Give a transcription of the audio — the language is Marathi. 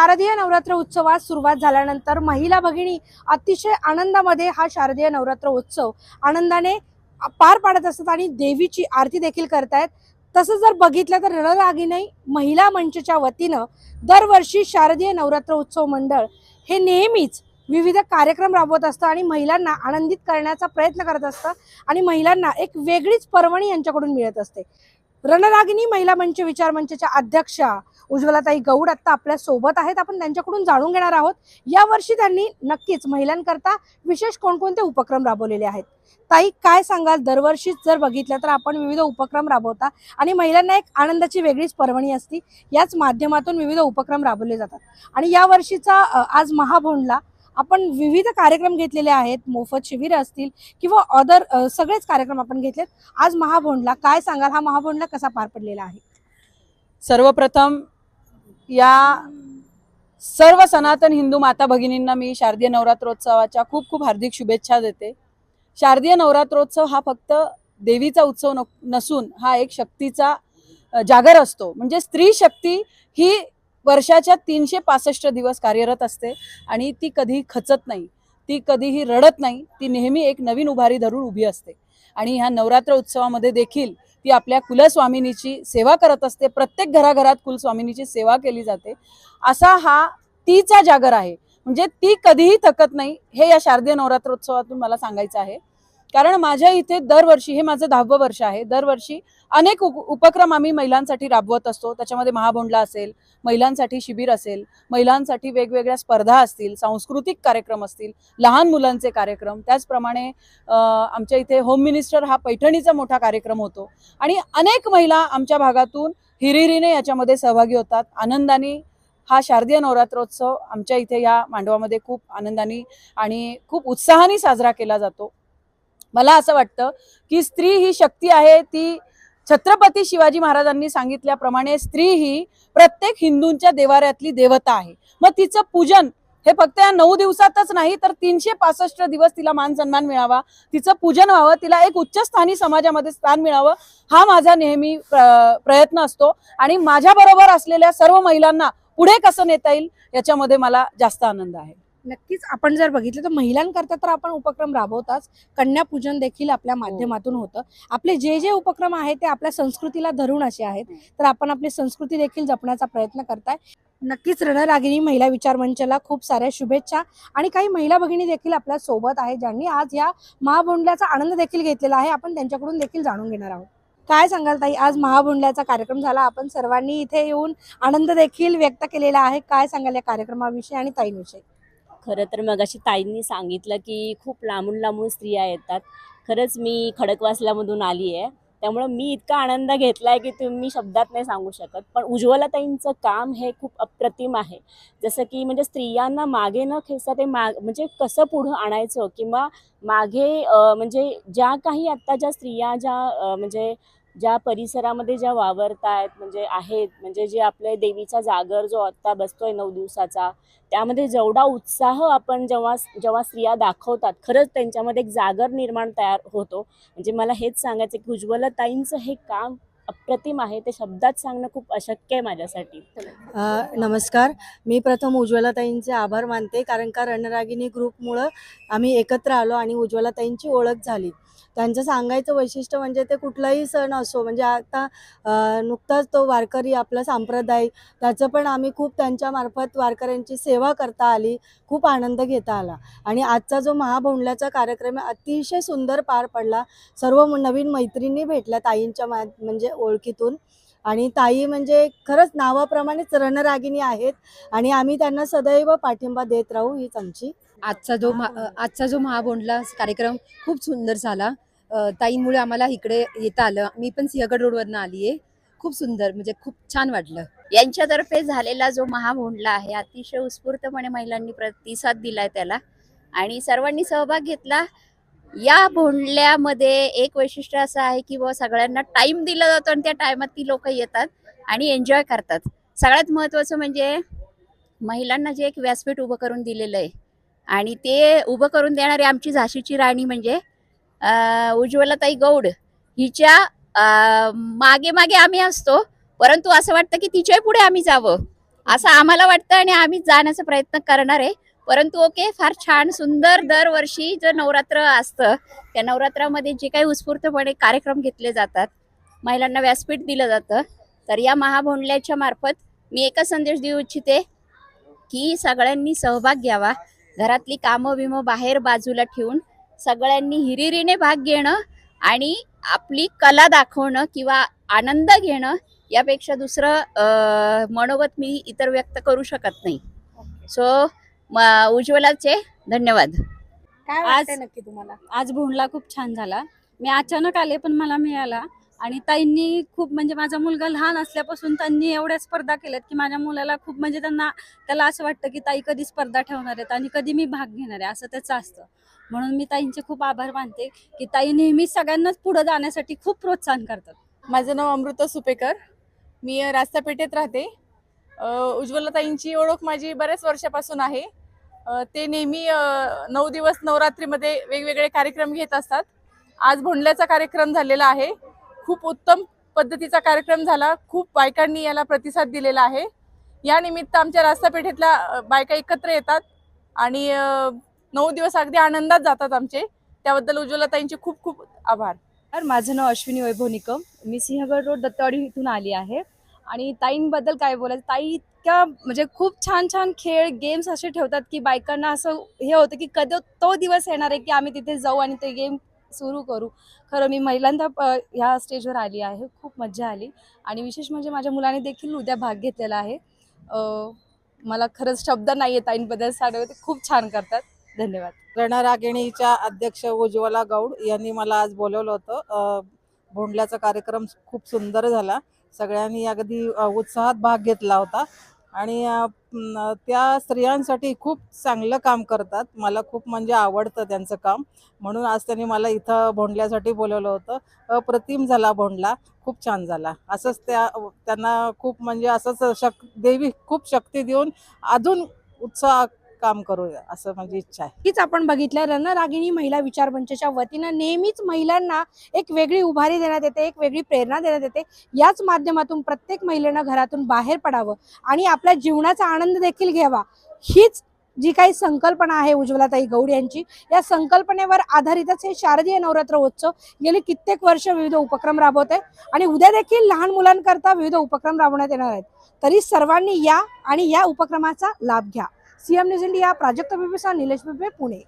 शारदीय नवरात्र उत्सवात सुरुवात झाल्यानंतर महिला भगिनी अतिशय आनंदामध्ये हा शारदीय नवरात्र उत्सव आनंदाने पार पाडत असतात आणि देवीची आरती देखील करतायत. तसं जर बघितलं तर रणरागिणी महिला मंचच्या वतीनं दरवर्षी शारदीय नवरात्र उत्सव मंडळ हे नेहमीच विविध कार्यक्रम राबवत असतं आणि महिलांना आनंदित करण्याचा प्रयत्न करत असतं आणि महिलांना एक वेगळीच पर्वणी यांच्याकडून मिळत असते. रणरागिनी महिला मंच विचार मंचच्या अध्यक्षा उज्ज्वलाताई गौड आत्ता आपल्यासोबत आहेत. आपण त्यांच्याकडून जाणून घेणार आहोत. यावर्षी त्यांनी नक्कीच महिलांकरता विशेष कोणकोणते उपक्रम राबवलेले आहेत? ताई काय सांगाल? दरवर्षीच जर बघितलं तर आपण विविध उपक्रम राबवता आणि महिलांना एक आनंदाची वेगळीच पर्वणी असती. याच माध्यमातून विविध उपक्रम राबवले जातात. आणि या वर्षीचा आज महाभोंडला आपण विविध कार्यक्रम घेतलेले आहेत मोफत शिबिर असतील किंवा अदर सगळेच कार्यक्रम आपण घेतलेत. आज महाभोंडला काय सांगाल? हा महाभोंडला कसा पार पडलेला आहे? सर्वप्रथम या सर्व सनातन हिंदू माता भगिनींना मी शारदीय नवरात्रोत्सवाच्या खूप खूप हार्दिक शुभेच्छा देते. शारदीय नवरात्रोत्सव हा फक्त देवीचा उत्सव नसून हा एक शक्तीचा जागर असतो. म्हणजे स्त्री शक्ती ही वर्षाच्या तीनशे पासष्ट दिवस कार्यरत असते आणि ती कधी खचत नाही ती कधीही रडत नाही ती नेहमी एक नवीन उभारी धरून उभी असते. आणि ह्या नवरात्र उत्सवामध्ये देखील ती आपल्या कुलस्वामिनीची सेवा करत असते. प्रत्येक घराघरात कुलस्वामिनीची सेवा केली जाते. असा हा तीचा जागर आहे. म्हणजे ती कधीही थकत नाही हे या शारदीय नवरात्रोत्सवातून मला सांगायचं आहे. कारण माझ्या इथे दरवर्षी हे माझं दहावं वर्ष आहे दरवर्षी अनेक उप उपक्रम आम्ही महिलांसाठी राबवत असतो. त्याच्यामध्ये महाभोंडला असेल महिलांसाठी शिबिर असेल महिलांसाठी वेगवेगळ्या स्पर्धा असतील सांस्कृतिक कार्यक्रम असतील लहान मुलांचे कार्यक्रम. त्याचप्रमाणे आमच्या इथे होम मिनिस्टर हा पैठणीचा मोठा कार्यक्रम होतो. आणि अनेक महिला आमच्या भागातून हिरिरीने याच्यामध्ये सहभागी होतात. आनंदाने हा शारदीय नवरात्रोत्सव आमच्या इथे या मांडवामध्ये खूप आनंदाने आणि खूप उत्साहाने साजरा केला जातो. मला असं वाटतं की स्त्री ही शक्ती आहे ती छत्रपती शिवाजी महाराजांनी सांगितल्याप्रमाणे स्त्री ही प्रत्येक हिंदूंच्या देवाऱ्यातली देवता आहे. मग तिचं पूजन हे फक्त या नऊ दिवसातच नाही तर तीनशे पासष्ट दिवस तिला मान सन्मान मिळावा तिचं पूजन व्हावं तिला एक उच्चस्थानी समाजामध्ये स्थान मिळावं हा माझा नेहमी प्र- प्रयत्न असतो. आणि माझ्याबरोबर असलेल्या सर्व महिलांना पुढे कसं नेता येईल याच्यामध्ये मला जास्त आनंद आहे. नक्कीच. आपण जर बघितलं तर महिलांकरता तर आपण उपक्रम राबवताच. कन्यापूजन देखील आपल्या माध्यमातून होतं. आपले जे जे उपक्रम आहेत ते आपल्या संस्कृतीला धरून असे आहेत. तर आपण आपली संस्कृती देखील जपण्याचा प्रयत्न करताय. नक्कीच रणरागिनी महिला विचार मंचाला खूप साऱ्या शुभेच्छा आणि काही महिला भगिनी देखील आपल्यासोबत आहेत ज्यांनी आज या महाभोंडल्याचा आनंद देखील घेतलेला आहे. आपण त्यांच्याकडून देखील जाणून घेणार आहोत. काय सांगाल ताई? आज महाभोंडल्याचा कार्यक्रम झाला. आपण सर्वांनी इथे येऊन आनंद देखील व्यक्त केलेला आहे. काय सांगाल या कार्यक्रमाविषयी आणि ताईंविषयी? खरं तर मगाशी ताईंनी सांगितलं की खूप लांबून लांबून स्त्रिया येतात. खरंच मी खडकवासल्यामधून आली आहे त्यामुळं मी इतका आनंद घेतला आहे की तुम्ही शब्दात नाही सांगू शकत. पण उज्ज्वलाताईंचं काम हे खूप अप्रतिम आहे. जसं की म्हणजे स्त्रियांना मागे न खेचता ते माग म्हणजे कसं पुढं आणायचं किंवा मागे म्हणजे ज्या काही आत्ता ज्या स्त्रिया ज्या म्हणजे ज्या परिसरामध्ये ज्या वावरत आहेत म्हणजे आहेत म्हणजे जे आपले देवीचा जागर जो आत्ता बसतोय नऊ दिवसाचा त्यामध्ये जेवढा उत्साह आपण जेव्हा जेव्हा स्त्रिया दाखवतात खरंच त्यांच्यामध्ये एक जागर निर्माण तयार होतो. म्हणजे मला हेच सांगायचं की उज्ज्वलताईंचं हे काम अप्रतिम आहे. ते शब्दात सांगणं खूप अशक्य आहे माझ्यासाठी. नमस्कार. मी प्रथम उज्ज्वलाताईंचे आभार मानते. कारण का रणरागिनी ग्रुपमुळं आम्ही एकत्र आलो आणि उज्ज्वलाताईंची ओळख झाली. त्यांचं सांगायचं वैशिष्ट्य म्हणजे ते कुठलाही सण असो म्हणजे आता नुकताच तो वारकरी आपला सांप्रदायिक त्याचं पण आम्ही खूप त्यांच्यामार्फत वारकऱ्यांची सेवा करता आली खूप आनंद घेता आला. आणि आजचा जो महाभोंडल्याचा कार्यक्रम आहे अतिशय सुंदर पार पडला. सर्व नवीन मैत्रिणी भेटल्या ताईंच्या मा म्हणजे ओळखीतून. आणि ताई म्हणजे खरंच नावाप्रमाणेच रणरागिणी आहेत आणि आम्ही त्यांना सदैव पाठिंबा देत राहू हीच आमची. आजचा जो आजचा जो महाभोंडला कार्यक्रम खूप सुंदर झाला. ताईंमुळे आम्हाला इकडे येता आलं. मी पण सिंहगड रोडवरनं आली आहे खूप सुंदर म्हणजे खूप छान वाटलं. यांच्यातर्फे झालेला जो महाभोंडला आहे अतिशय उत्स्फूर्तपणे महिलांनी प्रतिसाद दिलाय त्याला. आणि सर्वांनी सहभाग घेतला. या भोंडल्यामध्ये एक वैशिष्ट्य असं आहे की बुवा सगळ्यांना टाइम दिला जातो आणि त्या टायमात ती लोक येतात आणि एन्जॉय करतात. सगळ्यात महत्त्वाचं म्हणजे महिलांना जे एक व्यासपीठ उभं करून दिलेलं आहे आणि ते उभं करून देणारी आमची झाशीची राणी म्हणजे अं, उज्ज्वलाताई गौड. हिच्या मागे मागे आम्ही असतो परंतु असं वाटतं की तिच्याही पुढे आम्ही जावं. असं आम्हाला वाटतं आणि आम्ही जाण्याचा प्रयत्न करणार आहे. परंतु ओके फार छान सुंदर दरवर्षी जे नवरात्र असतं त्या नवरात्रामध्ये जे काही उत्स्फूर्तपणे कार्यक्रम घेतले जातात महिलांना व्यासपीठ दिलं जातं तर या महाभोंडल्याच्या मार्फत मी एकच संदेश देऊ इच्छिते की सगळ्यांनी सहभाग घ्यावा घरातली कामं बिमं बाहेर बाजूला ठेवून सगळ्यांनी हिरिरीने भाग घेणं आणि आपली कला दाखवणं किंवा आनंद घेणं यापेक्षा दुसरं मनोगत मी इतर व्यक्त करू शकत नाही. सो उज्ज्वलाचे धन्यवाद. काय वाटतंय नक्की तुम्हाला? आज भोंडला खूप छान झाला. मी अचानक आले पण मला मिळाला. आणि ताईंनी खूप म्हणजे माझा मुलगा लहान असल्यापासून त्यांनी एवढ्या स्पर्धा केल्यात की माझ्या मुलाला खूप म्हणजे त्यांना त्याला असं वाटतं की ताई कधी स्पर्धा ठेवणार आहेत आणि कधी मी भाग घेणार आहे असं त्याचं असतं. म्हणून मी ताईंचे खूप आभार मानते की ताई नेहमी सगळ्यांनाच पुढे जाण्यासाठी खूप प्रोत्साहन करतात. माझं नाव अमृता सुपेकर. मी अ, रास्तापेठेत राहते. अ, उज्ज्वलताईंची ओळख माझी बऱ्याच वर्षापासून आहे. ते नेहमी नऊ दिवस नवरात्रीमध्ये वेगवेगळे कार्यक्रम घेत असतात. आज भोंडल्याचा कार्यक्रम झालेला आहे. खूप उत्तम पद्धतीचा कार्यक्रम झाला. खूप बायकांनी याला प्रतिसाद दिलेला आहे. या निमित्त आमच्या रास्तापेठेतल्या बायका एकत्र येतात आणि नऊ दिवस अगदी आनंदात जातात आमचे. त्याबद्दल उज्ज्वलताईंचे खूप खूप आभार. तर माझं नाव अश्विनी वैभव निकम मी सिंहगड रोड दत्तवाडी इथून आली आहे. आणि ताईंबद्दल काय बोलायचं? ताई इतक्या म्हणजे खूप छान छान खेळ गेम्स असे ठेवतात की बायकांना असं हे होतं की कधी तो दिवस येणार आहे की आम्ही तिथे जाऊ आणि ते गेम सुरू करू. खरं मी पहिल्यांदा प- ह्या स्टेजवर आली आहे. खूप मज्जा आली. आणि विशेष म्हणजे माझ्या मुलाने देखील उद्या भाग घेतलेला आहे. मला खरंच शब्द नाही येत आईंबद्दल सांगावे ते खूप छान करतात. धन्यवाद. रणरागिणीच्या अध्यक्ष उज्ज्वला गौड यांनी मला आज बोलवलं होतं. भोंडल्याचा कार्यक्रम खूप सुंदर झाला. सगळ्यांनी अगदी उत्साहात भाग घेतला होता. आणि त्या स्त्रियांसाठी खूप चांगलं काम करतात. मला खूप म्हणजे आवडतं त्यांचं काम. म्हणून आज त्यांनी मला इथं भोंडल्यासाठी बोलवलं होतं. अप्रतिम झाला भोंडला. खूप छान झाला. असंच त्या त्यांना खूप म्हणजे असंच शक देवी खूप शक्ती देऊन अजून उत्साह काम करूया असं माझी इच्छा आहे. हीच आपण बघितलं रणरागिणी महिला विचार मंचच्या वतीनं नेहमीच महिलांना एक वेगळी उभारी देण्यात येते एक वेगळी प्रेरणा देण्यात येते. याच माध्यमातून प्रत्येक महिलेनं घरातून बाहेर पडावं आणि आपल्या जीवनाचा आनंद देखील घ्यावा. हीच जी काही संकल्पना आहे उज्ज्वलाताई गौड यांची या संकल्पनेवर आधारितच हे शारदीय नवरात्र उत्सव गेली कित्येक वर्ष विविध उपक्रम राबवत आहे आणि उद्या देखील लहान मुलांकरता विविध उपक्रम राबवण्यात येणार आहेत. तरी सर्वांनी या आणि या उपक्रमाचा लाभ घ्या. सीएम न्यूज इंडिया प्राजक्त बिबेसा निलेश बिबे पुणे.